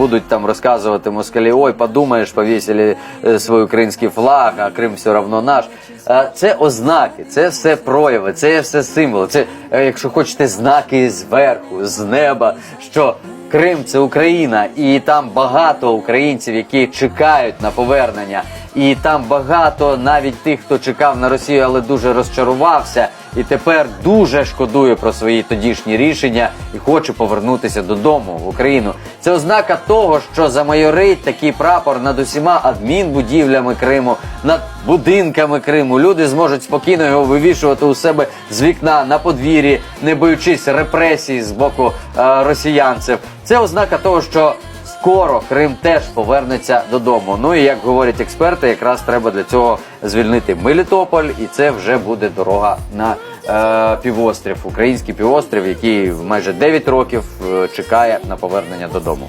Будуть там розказувати москалі, ой, подумаєш, повісили е, свій український флаг, а Крим все одно наш. Е, Це ознаки, це все прояви, це все символи. Це, е, якщо хочете, знаки зверху, з неба, що Крим це Україна, і там багато українців, які чекають на повернення. І там багато навіть тих, хто чекав на Росію, але дуже розчарувався, і тепер дуже шкодує про свої тодішні рішення і хоче повернутися додому в Україну. Це ознака того, що замайорить такий прапор над усіма адмінбудівлями Криму, над будинками Криму. Люди зможуть спокійно його вивішувати у себе з вікна на подвір'ї, не боючись репресій з боку е, росіянців. Це ознака того, що скоро Крим теж повернеться додому. Ну і як говорять експерти, якраз треба для цього звільнити Мелітополь, і це вже буде дорога на е, півострів, український півострів, який майже 9 років е, чекає на повернення додому.